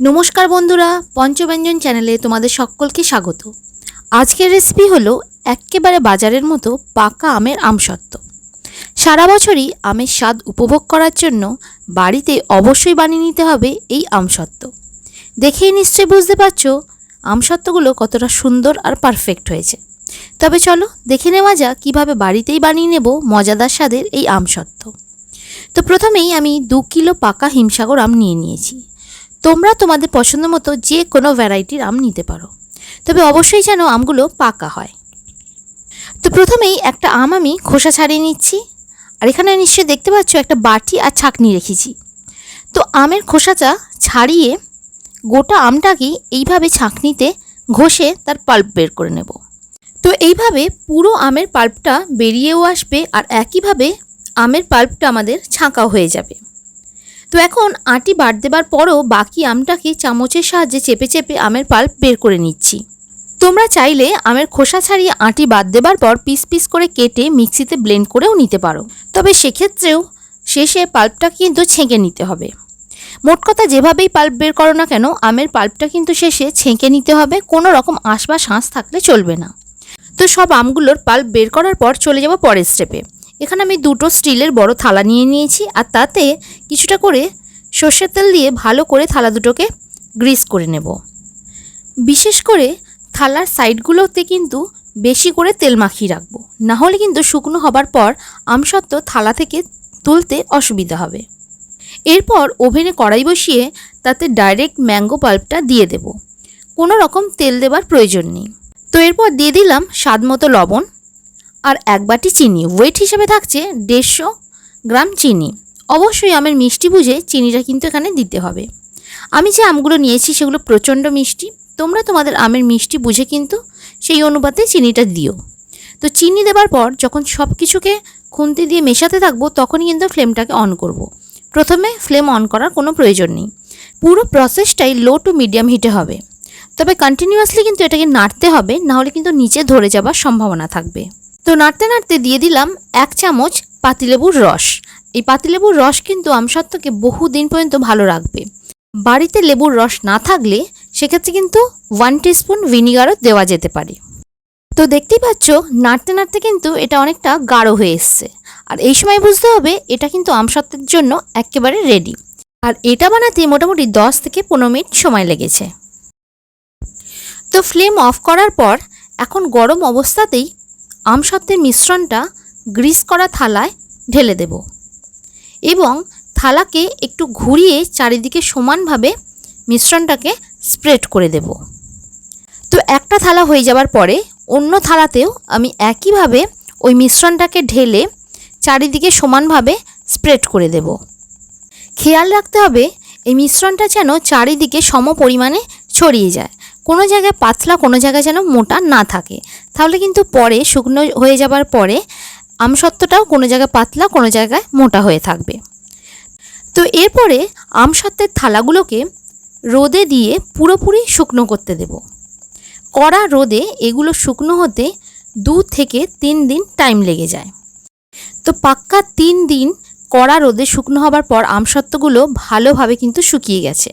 নমস্কার বন্ধুরা, পঞ্চব্যঞ্জন চ্যানেলে তোমাদের সকলকে স্বাগত। আজকের রেসিপি হলো এক্কেবারে বাজারের মতো পাকা আমের আমসত্ত্ব সারা বছরই আমের স্বাদ উপভোগ করার জন্য বাড়িতে অবশ্যই বানিয়ে নিতে হবে এই আমসত্ত্ব দেখেই নিশ্চয়ই বুঝতে পারছ আমসত্ত্বগুলো কতটা সুন্দর আর পারফেক্ট হয়েছে। তবে চলো দেখে নেওয়া যাক কীভাবে বাড়িতেই বানিয়ে নেব মজাদার স্বাদের এই আমসত্ত্ব তো প্রথমেই আমি দু কিলো পাকা হিমসাগর আম নিয়ে নিয়েছি। তোমরা তোমাদের পছন্দ মতো যে কোনো ভ্যারাইটির আম নিতে পারো। তবে অবশ্যই যেন আমগুলো পাকা হয়। তো প্রথমেই একটা আম আমি খোসা ছাড়িয়ে নিচ্ছি। আর এখানে নিশ্চয়ই দেখতে পাচ্ছ একটা বাটি আর ছাকনি রেখেছি। তো আমের খোসাটা ছাড়িয়ে গোটা আমটাকেই এইভাবে ছাঁকনিতে ঘষে তার পাল্প বের করে নেব। তো এইভাবে পুরো আমের পাল্পটা বেরিয়েও আসবে আর একইভাবে আমের পাল্পটা আমাদের ছাঁকা হয়ে যাবে। তো এখন আটি বাট দেবার পরও বাকি আমটাকে চামচের সাহায্যে চেপে চেপে আমের পাল্প বের করে নিচ্ছি। তোমরা চাইলে আমের খোসা ছাড়িয়ে আটি বাদ দেবার পর পিস পিস করে কেটে মিক্সিতে ব্লেন্ড করেও নিতে পারো। তবে সেক্ষেত্রেও শেষে পাল্পটা কিন্তু ছেঁকে নিতে হবে। মোট কথা যেভাবেই পাল্প বের করো না কেন, আমের পাল্পটা কিন্তু শেষে ছেঁকে নিতে হবে, কোনো রকম আঁশ বা শাঁস থাকলে চলবে না। তো সব আমগুলোর পাল্প বের করার পর চলে যাব পরের স্টেপে এখানে আমি দুটো স্টিলের বড় থালা নিয়ে নিয়েছি আর তাতে কিছুটা করে সর্ষের তেল দিয়ে ভালো করে থালা দুটোকে গ্রিস করে নেব। বিশেষ করে থালার সাইডগুলোতে কিন্তু বেশি করে তেল মাখিয়ে রাখব। না হলে কিন্তু শুকনো হবার পর আমসত্ত্ব থালা থেকে তুলতে অসুবিধা হবে। এরপর ওভেনে কড়াই বসিয়ে তাতে ডাইরেক্ট ম্যাঙ্গো পাল্পটা দিয়ে দেব। কোনো রকম তেল দেবার প্রয়োজন নেই। তো এরপর দিয়ে দিলাম স্বাদ মতো লবণ। আর এক বাটি চিনি। ওয়েট হিসেবে থাকছে দেড়শো গ্রাম চিনি। অবশ্যই আমের মিষ্টি বুঝে চিনিটা কিন্তু এখানে দিতে হবে। আমি যে আমগুলো নিয়েছি সেগুলো প্রচণ্ড মিষ্টি। তোমরা তোমাদের আমের মিষ্টি বুঝে কিন্তু সেই অনুপাতে চিনিটা দিও। তো চিনি দেবার পর যখন সব কিছুকে খুন্তি দিয়ে মেশাতে থাকব, তখনই কিন্তু ফ্লেমটাকে অন করব। প্রথমে ফ্লেম অন করার কোনো প্রয়োজন নেই। পুরো প্রসেসটাই লো টু মিডিয়াম হিটে হবে। তবে কন্টিনিউয়াসলি কিন্তু এটাকে নাড়তে হবে, নাহলে কিন্তু নিচে ধরে যাবার সম্ভাবনা থাকবে। তো নাড়তে নাড়তে দিয়ে দিলাম এক চামচ পাতিলেবুর রস। এই পাতিলেবুর রস কিন্তু আমসত্ত্বকে বহু দিন পর্যন্ত ভালো রাখবে। বাড়িতে লেবুর রস না থাকলে সেক্ষেত্রে কিন্তু ওয়ান টিস্পুন ভিনিগারও দেওয়া যেতে পারে। তো দেখতেই পাচ্ছ, নাড়তে নাড়তে কিন্তু এটা অনেকটা গাঢ় হয়ে এসছে। আর এই সময় বুঝতে হবে, এটা কিন্তু আমসত্ত্বের জন্য একেবারে রেডি আর এটা বানাতে মোটামুটি দশ থেকে পনেরো মিনিট সময় লেগেছে। তো ফ্লেম অফ করার পর এখন গরম অবস্থাতেই আমসত্ত্বের মিশ্রণটা গ্রিস করা থালায় ঢেলে দেব এবং থালাকে একটু ঘুরিয়ে চারিদিকে সমানভাবে মিশ্রণটাকে স্প্রেড করে দেব। তো একটা থালা হয়ে যাবার পরে অন্য থালাতেও আমি একইভাবে ওই মিশ্রণটাকে ঢেলে চারিদিকে সমানভাবে স্প্রেড করে দেব। খেয়াল রাখতে হবে এই মিশ্রণটা যেন চারিদিকে সম পরিমাণে ছড়িয়ে যায়। কোনো জায়গায় পাতলা, কোনো জায়গায় যেন মোটা না থাকে। তাহলে কিন্তু পরে, শুকনো হয়ে যাবার পরে, আমসত্ত্বটাও কোনো জায়গায় পাতলা, কোনো জায়গায় মোটা হয়ে থাকবে। তো এরপরে আমসত্ত্বের থালাগুলোকে রোদে দিয়ে পুরোপুরি শুকনো করতে দেব। কড়া রোদে এগুলো শুকনো হতে দু থেকে তিন দিন টাইম লেগে যায়। তো পাক্কা তিন দিন কড়া রোদে শুকনো হবার পর আমসত্ত্বগুলো ভালোভাবে কিন্তু শুকিয়ে গেছে।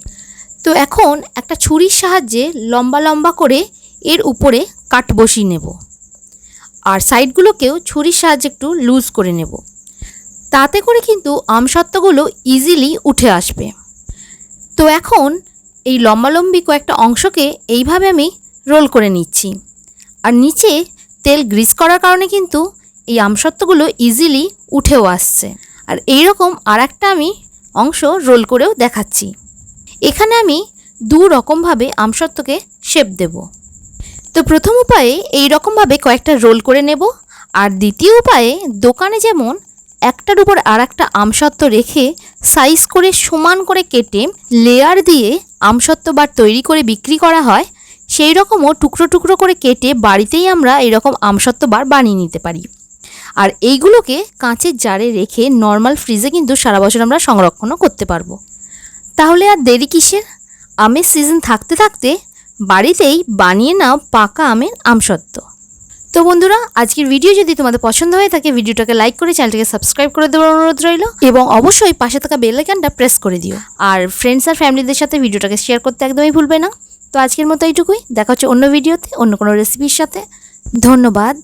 তো এখন একটা ছুরির সাহায্যে লম্বা লম্বা করে এর উপরে কাট বসিয়ে নেব। আর সাইডগুলোকেও ছুরির সাহায্যে একটু লুজ করে নেব। তাতে করে কিন্তু আমসত্ত্বগুলো ইজিলি উঠে আসবে। তো এখন এই লম্বালম্বি কয়েকটা অংশকে এইভাবে আমি রোল করে নিচ্ছি। আর নিচে তেল গ্রিস করার কারণে কিন্তু এই আমসত্ত্বগুলো ইজিলি উঠেও আসছে। আর এই রকম আর একটা আমি অংশ রোল করেও দেখাচ্ছি। এখানে আমি দু রকমভাবে আমসত্ত্বকে শেপ দেব। তো প্রথম উপায়ে এই রকমভাবে কয়েকটা রোল করে নেব আর দ্বিতীয় উপায়ে দোকানে যেমন একটার উপর আর একটা আমসত্ত্ব রেখে সাইজ করে সমান করে কেটে লেয়ার দিয়ে আমসত্ত্ব বার তৈরি করে বিক্রি করা হয়, সেই রকমও টুকরো টুকরো করে কেটে বাড়িতেই আমরা এরকম আমসত্ত্ব বার বানিয়ে নিতে পারি। আর এইগুলোকে কাঁচের জারে রেখে নর্মাল ফ্রিজে কিন্তু সারা বছর আমরা সংরক্ষণও করতে পারব। তাহলে আর দেরি কিসের? আমের সিজন থাকতে থাকতে বাড়িতেই বানিয়ে নাও পাকা আমের আমসত্ত্ব। তো বন্ধুরা, আজকের ভিডিও যদি তোমাদের পছন্দ হয়ে থাকে, ভিডিওটাকে লাইক করে চ্যানেলটাকে সাবস্ক্রাইব করে দেওয়ার অনুরোধ রইল এবং অবশ্যই পাশে থাকা বেল আইকনটা প্রেস করে দিও। আর ফ্রেন্ডস আর ফ্যামিলিদের সাথে ভিডিওটাকে শেয়ার করতে একদমই ভুলবে না। তো আজকের মতো এইটুকুই। দেখা হচ্ছে অন্য ভিডিওতে অন্য কোনো রেসিপির সাথে। ধন্যবাদ।